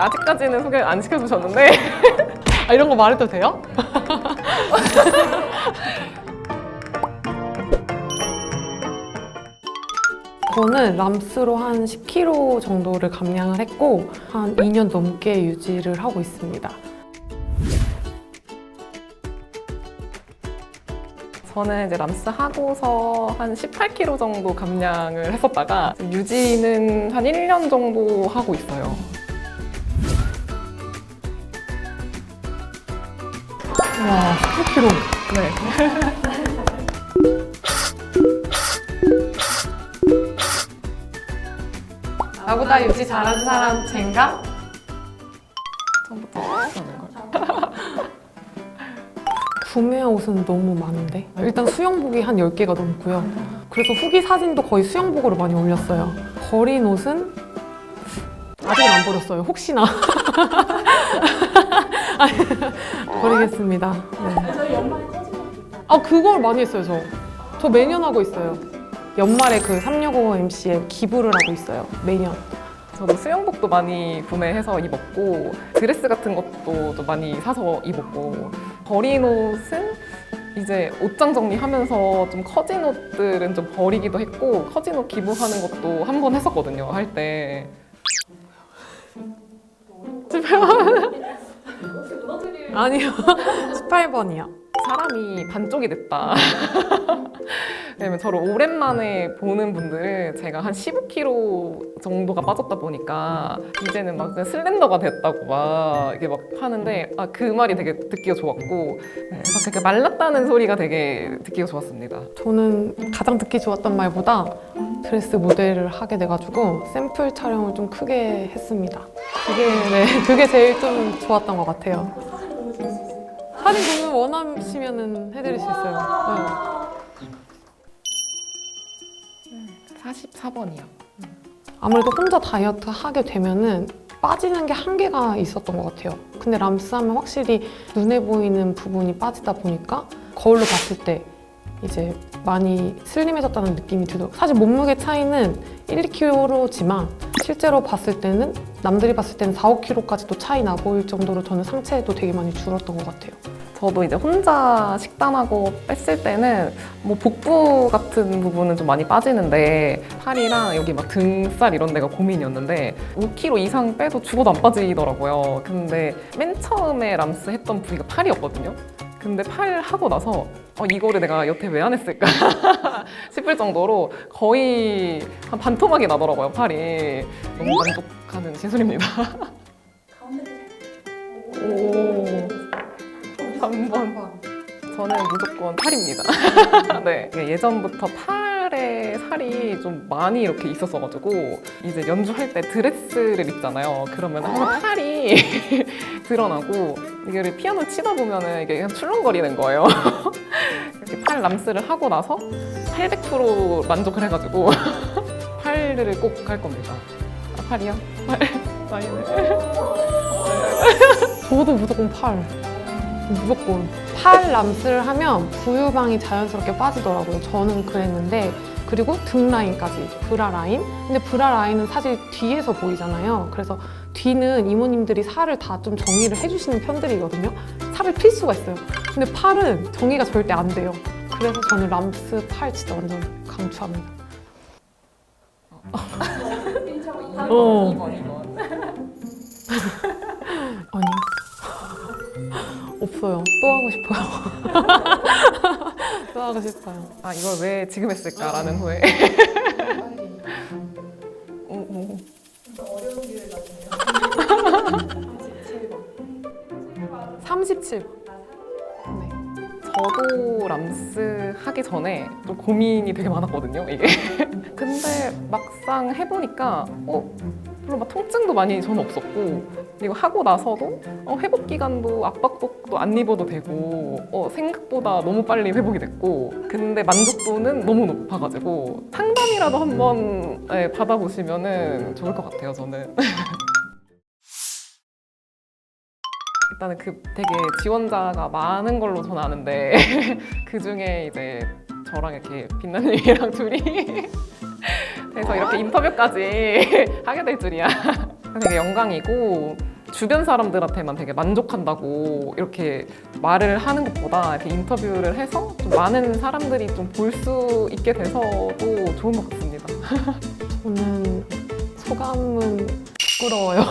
아직까지는 소개 안 시켜주셨는데 아, 이런 거 말해도 돼요? 저는 람스로 한 10kg 정도를 감량을 했고 한 2년 넘게 유지를 하고 있습니다. 저는 이제 람스 하고서 한 18kg 정도 감량을 했었다가 유지는 한 1년 정도 하고 있어요. 와, 10kg. 네. 나보다 유지 잘하는 사람 젠가? 처음부터 하는 걸. 구매한 옷은 너무 많은데 일단 수영복이 한 10개가 넘고요 그래서 후기 사진도 거의 수영복으로 많이 올렸어요 버린 옷은 아직은 안 버렸어요 혹시나 버리겠습니다 네. 저희 연말에 터지는 게 있다. 아 그걸 많이 했어요 저 저 매년 하고 있어요 연말에 그 365 MC에 기부를 하고 있어요 매년 저도 수영복도 많이 구매해서 입었고 드레스 같은 것도 좀 많이 사서 입었고 버린 옷은 이제 옷장 정리하면서 좀 커진 옷들은 좀 버리기도 했고 커진 옷 기부하는 것도 한 번 했었거든요 할 때. 무너뜨릴 아니요 18번이요 사람이 반쪽이 됐다. 왜냐면 저를 오랜만에 보는 분들은 제가 한 15kg 정도가 빠졌다 보니까 이제는 막 슬렌더가 됐다고 막 이게 막 하는데 아 그 말이 되게 듣기가 좋았고 네, 그래서 되게 말랐다는 소리가 되게 듣기가 좋았습니다. 저는 가장 듣기 좋았던 말보다 드레스 모델을 하게 돼가지고 샘플 촬영을 좀 크게 했습니다. 그게 네, 그게 제일 좀 좋았던 것 같아요. 사진 보면 원하시면은 해드릴 수 있어요. 44번이요. 아무래도 혼자 다이어트 하게 되면은 빠지는 게 한계가 있었던 것 같아요. 근데 람스 하면 확실히 눈에 보이는 부분이 빠지다 보니까 거울로 봤을 때 이제 많이 슬림해졌다는 느낌이 들더라고요. 사실 몸무게 차이는 1, 2kg지만 실제로 봤을 때는 남들이 봤을 때는 4, 5kg까지도 차이 나 보일 정도로 저는 상체도 되게 많이 줄었던 것 같아요. 저도 이제 혼자 식단하고 뺐을 때는 뭐 복부 같은 부분은 좀 많이 빠지는데 팔이랑 여기 막 등살 이런 데가 고민이었는데 5kg 이상 빼도 죽어도 안 빠지더라고요. 근데 맨 처음에 람스 했던 부위가 팔이었거든요. 근데 팔 하고 나서 어, 이거를 내가 여태 왜 안 했을까? 싶을 정도로 거의 한 반토막이 나더라고요 팔이. 너무 만족하는 시술입니다. 오. 3번. 저는 무조건 팔입니다. 네. 이게 예전부터 팔 에 살이 좀 많이 이렇게 있었어가지고 이제 연주할 때 드레스를 입잖아요. 그러면 항상 팔이 드러나고 이게 피아노 치다 보면은 이게 그냥 출렁거리는 거예요. 이렇게 팔 람스를 하고 나서 800% 만족을 해가지고 팔을 꼭할 겁니다. 아, 팔이요? 팔. 아니네. 저도 무조건 팔. 무조건. 팔 람스를 하면 부유방이 자연스럽게 빠지더라고요. 저는 그랬는데. 그리고 등 라인까지, 브라 라인. 근데 브라 라인은 사실 뒤에서 보이잖아요. 그래서 뒤는 이모님들이 살을 다 좀 정리를 해주시는 편들이거든요. 살을 필 수가 있어요. 근데 팔은 정리가 절대 안 돼요. 그래서 저는 람스 팔 진짜 완전 강추합니다. 어. 2번, 2번. 아니요. 없어요. 또 하고 싶어요. 또 하고 싶어요. 아 이걸 왜 지금 했을까라는 가지네요. 37번. 37. 네. 저도 람스 하기 전에 좀 고민이 되게 많았거든요 이게 근데 막상 해보니까 어 별로 막 통증도 많이 저는 없었고 그리고 하고 나서도 어, 회복 기간도 압박복도 안 입어도 되고 어, 생각보다 너무 빨리 회복이 됐고 근데 만족도는 너무 높아가지고 상담이라도 한번 네, 받아보시면은 좋을 것 같아요 저는. 일단은 그 되게 지원자가 많은 걸로 저는 아는데 그 중에 이제 저랑 이렇게 빛나는 이랑 둘이 해서 이렇게 인터뷰까지 하게 될 줄이야. 되게 영광이고 주변 사람들한테만 되게 만족한다고 이렇게 말을 하는 것보다 이렇게 인터뷰를 해서 좀 많은 사람들이 좀 볼 수 있게 돼서도 좋은 것 같습니다. 저는 소감은 부끄러워요.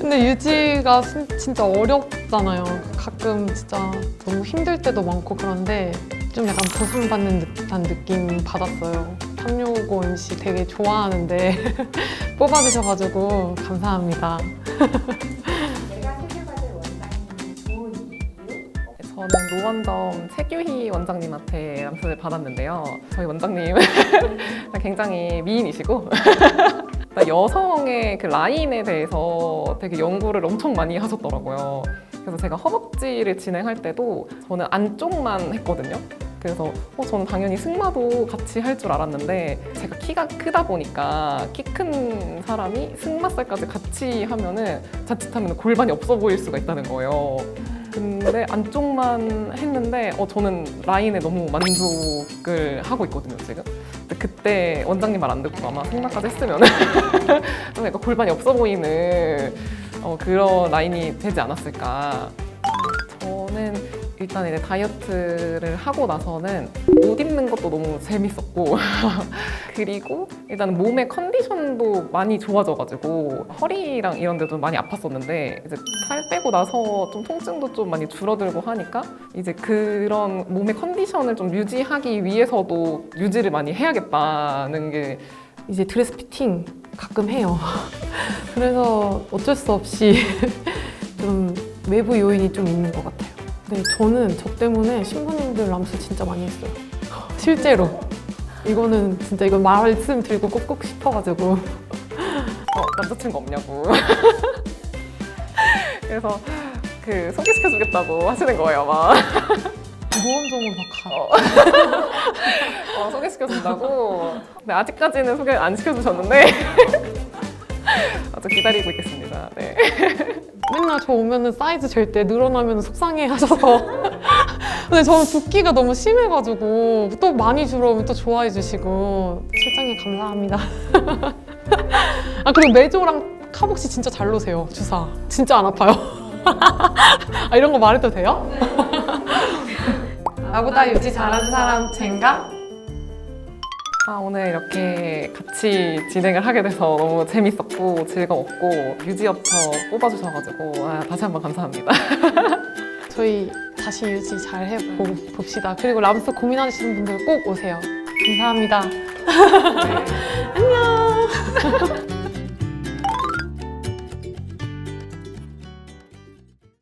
근데 유지가 진- 진짜 어렵잖아요. 가끔 진짜 너무 힘들 때도 많고 그런데 좀 약간 보상받는 듯한 느낌 받았어요. 365 MC 되게 좋아하는데 뽑아주셔가지고 감사합니다. 저는 노원점 최규희 원장님한테 람스를 받았는데요. 저희 원장님 굉장히 미인이시고 여성의 그 라인에 대해서 되게 연구를 엄청 많이 하셨더라고요. 그래서 제가 허벅지를 진행할 때도 저는 안쪽만 했거든요. 그래서 어, 저는 당연히 승마도 같이 할 줄 알았는데 제가 키가 크다 보니까 키 큰 사람이 승마살까지 같이 하면은 자칫하면 골반이 없어 보일 수가 있다는 거예요. 근데 안쪽만 했는데 어, 저는 라인에 너무 만족을 하고 있거든요 지금. 근데 그때 원장님 말 안 듣고 아마 승마까지 했으면 좀 약간 골반이 없어 보이는 어, 그런 라인이 되지 않았을까. 저는 일단 이제 다이어트를 하고 나서는 옷 입는 것도 너무 재밌었고 그리고 일단 몸의 컨디션도 많이 좋아져가지고 허리랑 이런 데도 많이 아팠었는데 이제 살 빼고 나서 좀 통증도 좀 많이 줄어들고 하니까 이제 그런 몸의 컨디션을 좀 유지하기 위해서도 유지를 많이 해야겠다는 게 이제 드레스 피팅 가끔 해요. 그래서 어쩔 수 없이 좀 외부 요인이 좀 있는 것 같아요. 네, 저는 저 때문에 신부님들 람스 진짜 많이 했어요. 실제로. 이거는 진짜 이거 말씀 드리고 꼭꼭 싶어가지고. 어, 남자친구 없냐고. 그래서 그 소개시켜주겠다고 하시는 거예요, 막. 모험적으로 막 가. 어, 어, 소개시켜준다고. 근데 아직까지는 소개 안 시켜주셨는데. 아주 기다리고 있겠습니다. 네. 맨날 저 오면은 사이즈 잴 때 늘어나면 속상해 하셔서. 근데 저는 붓기가 너무 심해가지고 또 많이 줄어오면 또 좋아해 주시고 실장님 감사합니다. 아 그리고 메조랑 카복시 진짜 잘 놓으세요 주사 진짜 안 아파요. 아 이런 거 말해도 돼요? 나보다 유지 잘하는 사람 젠가? 아, 오늘 이렇게 같이 진행을 하게 돼서 너무 재밌었고 즐거웠고 유지업처 뽑아주셔가지고 아, 다시 한번 감사합니다. 저희 다시 유지 잘 해봅시다. 그리고 람스 고민하시는 분들 꼭 오세요. 감사합니다. 네. 안녕.